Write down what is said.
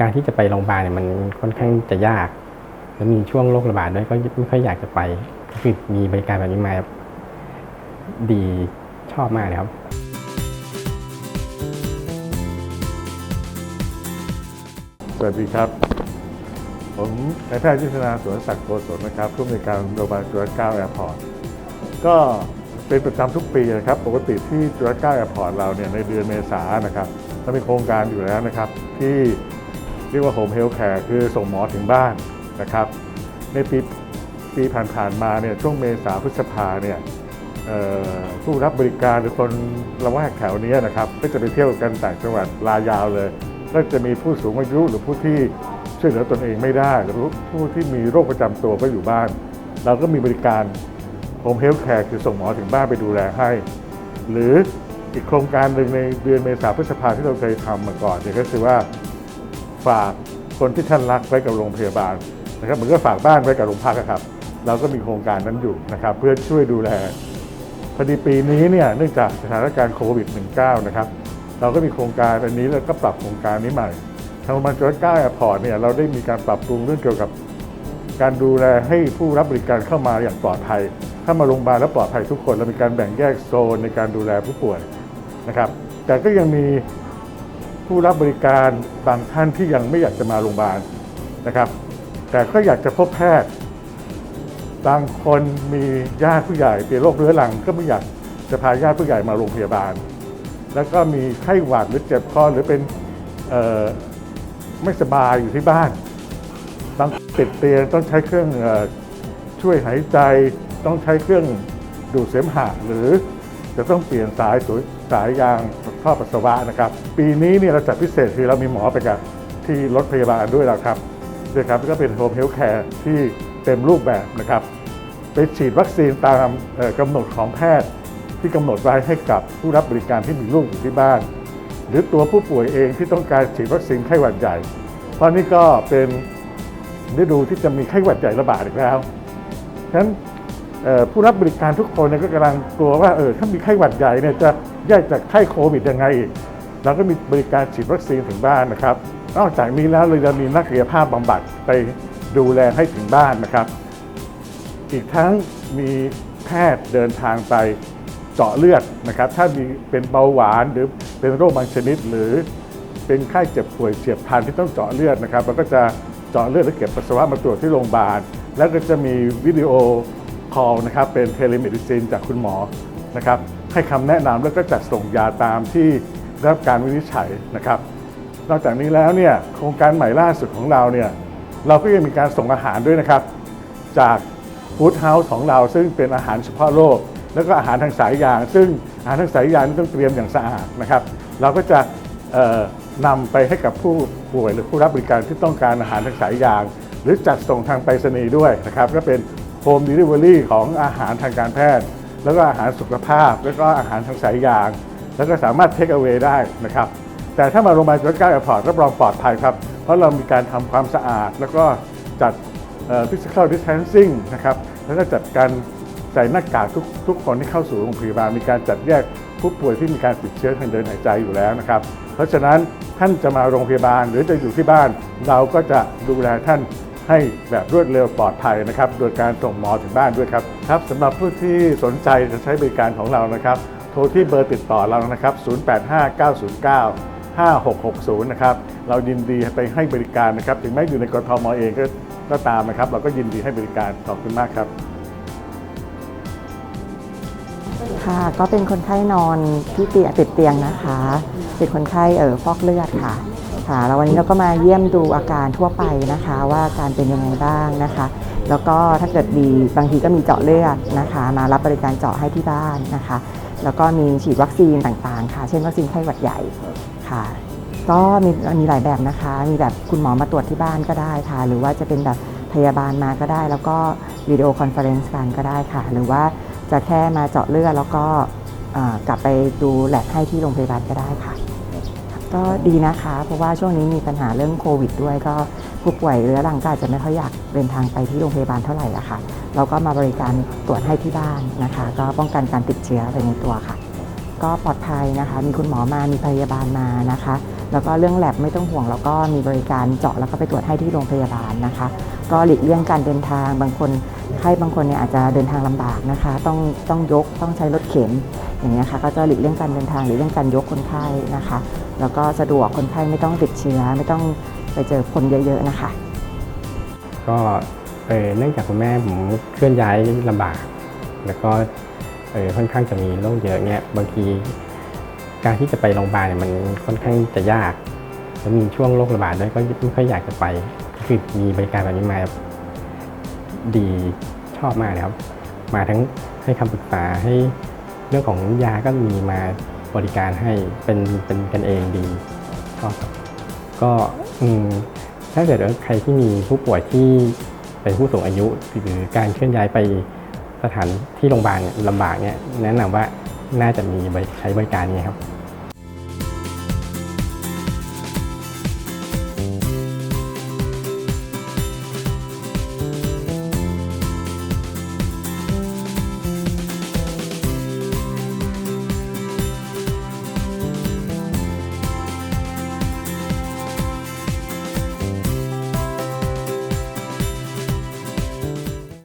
การที่จะไปโรงพยาบาลเนี่ยมันค่อนข้างจะยาก แล้วมีช่วงโรคระบาดด้วยก็ไม่ค่อยอยากจะไปคือมีบริการแบบนี้มาดีชอบมากเลยครับสวัสดีครับ ผมนายแพทย์ยุทธนาสวนศักดิ์โกศลนะครับผู้อำนวยการโรงพยาบาลจุฬาเก้าแอร์พอร์ตก็เป็นประจำทุกปีนะครับ ปกติที่จุฬาเก้าแอร์พอร์ตเราเนี่ยในเดือนเมษานนะครับเรามีโครงการอยู่แล้วนะครับ ที่ เรียกว่าโฮมเฮลท์แคร์คือส่งหมอถึงบ้านนะครับ ในปีปีผ่านๆมาเนี่ยช่วงเมษาพฤษภาเนี่ยผู้รับบริการหรือคนละแวกแถวนี้นะครับก็จะไปเที่ยวกันต่างจังหวัดลายาวเลยก็จะมีผู้สูงอายุหรือผู้ที่ช่วยเหลือตนเองไม่ได้ หรือผู้ที่มีโรคประจำตัวก็อยู่บ้าน เราก็มีบริการโฮมเฮลท์แคร์คือส่งหมอถึงบ้านไปดูแลให้ หรืออีกโครงการหนึ่งในเดือนเมษาพฤษภาที่เราเคยทำมาก่อนเนี่ยก็คือว่า ฝากคนที่ท่านรักไว้กับโรงพยาบาลนะครับเหมือนก็ฝากบ้านไว้กับโรงพักอะครับ เราก็มีโครงการนั้นอยู่นะครับ เพื่อช่วยดูแลพอดีปีนี้เนี่ยเนื่องจากสถานการณ์โควิด -19 นะครับเราก็มีโครงการอันนี้แล้วก็ปรับโครงการนี้ใหม่ทางโรงพยาบาลจุฬาเก้าแอร์พอร์ตเนี่ยเราได้มีการปรับปรุงเรื่องเกี่ยวกับการดูแลให้ผู้รับบริการเข้ามาอย่างปลอดภัย ถ้ามาโรงพยาบาลแล้วปลอดภัยทุกคน เรามีการแบ่งแยกโซนในการดูแลผู้ป่วยนะครับ แต่ก็ยังมี ผู้รับบริการบางท่านที่ยังไม่อยากจะมาโรงพยาบาลนะครับ แต่ก็อยากจะพบแพทย์ บางคนมีญาติผู้ใหญ่เป็นโรคเรื้อรัง ก็ไม่อยากจะพาญาติผู้ใหญ่มาโรงพยาบาล แล้วก็มีไข้หวัดหรือเจ็บคอหรือเป็นไม่สบายอยู่ที่บ้านต้องติดเตียงต้องใช้เครื่องช่วยหายใจ ต้องใช้เครื่องดูดเสมหะหรือจะต้องเปลี่ยนสาย สายยางท่อปัสสาวะนะครับ ปีนี้เนี่ยเราจัดพิเศษคือเรามีหมอไปกับที่รถพยาบาลด้วยแล้วครับด้วยครับก็เป็นโฮมเฮลท์แคร์ที่เต็มรูปแบบนะครับ ไปฉีดวัคซีนตามเอ่อกำหนดของแพทย์ที่กำหนดไว้ให้กับผู้รับบริการที่มีลูกอยู่ที่บ้าน หรือตัวผู้ป่วยเองที่ต้องการฉีดวัคซีนไข้หวัดใหญ่ เพราะนี่ก็เป็นฤดูที่จะมีไข้หวัดใหญ่ระบาดอีกแล้วฉะนั้น ผู้รับบริการทุกคนเนี่ยก็กำลังกลัวว่าเออถ้ามีไข้หวัดใหญ่เนี่ยจะแยกจากไข้โควิดยังไงอีกเราก็มีบริการฉีดวัคซีนถึงบ้านนะครับ นอกจากนี้แล้วเราจะมีนักกายภาพบำบัดไปดูแลให้ถึงบ้านนะครับ อีกทั้งมีแพทย์เดินทางไปเจาะเลือดนะครับ ถ้ามีเป็นเบาหวานหรือเป็นโรคบางชนิด หรือเป็นไข้เจ็บป่วยเฉียบพลันที่ต้องเจาะเลือดนะครับเราก็จะเจาะเลือดและเก็บปัสสาวะมาตรวจที่โรงพยาบาลแล้วก็จะมีวิดีโอ คอลนะครับเป็นเทเลเมดิซินจากคุณหมอนะครับให้คำแนะนำแล้วก็จัดส่งยาตามที่ได้รับการวินิจฉัยนะครับ นอกจากนี้แล้วเนี่ยโครงการใหม่ล่าสุดของเราเนี่ยเราก็ยังมีการส่งอาหารด้วยนะครับ จากฟู้ดเฮาส์ของเราซึ่งเป็นอาหารเฉพาะโลก แล้วก็อาหารทางสายยาง ซึ่งอาหารทางสายยางต้องเตรียมอย่างสะอาดนะครับ เราก็จะนำไปให้กับผู้ป่วยหรือผู้รับบริการที่ต้องการอาหารทางสายยาง หรือจัดส่งทางไปรษณีย์ด้วยนะครับก็เป็น โฮมดิลิเวอรี่ของอาหารทางการแพทย์ แล้วก็อาหารสุขภาพ แล้วก็อาหารทางสายยาง แล้วก็สามารถเทคเอา a y ได้นะครับ แต่ถ้ามาโรงพยาบาลจุฬาเก้าแอร์พอร์ตรับรองปลอดภัยครับ เพราะเรามีการทำความสะอาด แล้วก็จัดเอ่อ physical distancing นะครับ แล้วก็จัดการใส่หน้ากากทุกทุกคนที่เข้าสู่โรงพยาบาลมีการจัดแยกผู้ป่วยที่มีการติดเชื้อทางเดินหายใจอยู่แล้วนะครับ เพราะฉะนั้นท่านจะมาโรงพยาบาลหรือจะอยู่ที่บ้าน เราก็จะดูแลท่าน ให้แบบรวดเร็วปลอดภัยนะครับ โดยการส่งหมอถึงบ้านด้วยครับครับสำหรับผู้ที่สนใจจะใช้บริการของเรานะครับ โทรที่เบอร์ติดต่อเรานะครับ 085909 5660 นะครับ เรายินดีไปให้บริการนะครับ ถึงแม้อยู่ในกทมเองก็ก็ตามนะครับ เราก็ยินดีให้บริการ ขอบคุณมากครับ ค่ะก็เป็นคนไข้นอนที่เตียงติดเตียงนะคะ เป็นคนไข้เออฟอกเลือดค่ะ ค่ะแล้ววันนี้เราก็มาเยี่ยมดูอาการทั่วไปนะคะ ว่าการเป็นยังไงบ้างนะคะ แล้วก็ถ้าเกิดดีบางทีก็มีเจาะเลือดนะคะ มารับบริการเจาะให้ที่บ้านนะคะ แล้วก็มีฉีดวัคซีนต่างๆ ค่ะ เช่นวัคซีนไข้หวัดใหญ่ค่ะ ก็มีมีหลายแบบนะคะ มีแบบคุณหมอมาตรวจที่บ้านก็ได้ค่ะ หรือว่าจะเป็นแบบพยาบาลมาก็ได้ แล้วก็วิดีโอคอนเฟอเรนซ์กันก็ได้ค่ะ หรือว่าจะแค่มาเจาะเลือดแล้วก็กลับไปดูแลให้ที่โรงพยาบาลก็ได้ค่ะ ก็ดีนะคะ เพราะว่าช่วงนี้มีปัญหาเรื่องโควิด ด้วยก็ผู้ป่วยเรื้อรังก็อาจจะไม่ค่อยอยากเดินทางไปที่โรงพยาบาลเท่าไหร่ละค่ะ เราก็มาบริการตรวจให้ที่บ้านนะคะ ก็ป้องกันการติดเชื้อไปในตัวค่ะ ก็ปลอดภัยนะคะ มีคุณหมอมามีพยาบาลมานะคะ แล้วก็เรื่องแลบไม่ต้องห่วงแล้วก็มีบริการเจาะแล้วก็ไปตรวจให้ที่โรงพยาบาลนะคะ ก็หลีกเลี่ยงการเดินทางบางคนไข้บางคนเนี่ยอาจจะเดินทางลำบากนะคะ ต้องต้องยกต้องใช้รถเข็น อย่างเงี้ยค่ะก็จะหลีกเลี่ยงการเดินทางหรือเลี่ยงการยกคนไข้นะคะ แล้วก็สะดวกคนไข้ไม่ต้องติดเชื้อไม่ต้องไปเจอคนเยอะๆนะคะ ก็เออเนื่องจากคุณแม่ผมเคลื่อนย้ายลำบาก แล้วก็เออค่อนข้างจะมีโรคเยอะเงี้ยบางทีการที่จะไปโรงพยาบาลเนี่ยมันค่อนข้างจะยากแล้วมีช่วงโรคระบาดด้วยก็ไม่ค่อยอยากจะไปคือมีบริการแบบนี้มาดีชอบมากเลยครับ มาทั้งให้คำปรึกษาให้ เรื่องของยาก็มีมาบริการให้เป็นเป็นกันเองดี ก็ก็ถ้าเกิดว่าใครที่มีผู้ป่วยที่เป็นผู้สูงอายุหรือการเคลื่อนย้ายไปสถานที่โรงพยาบาลลำบากเนี่ยแนะนำว่าน่าจะมีใช้บริการนี้ครับ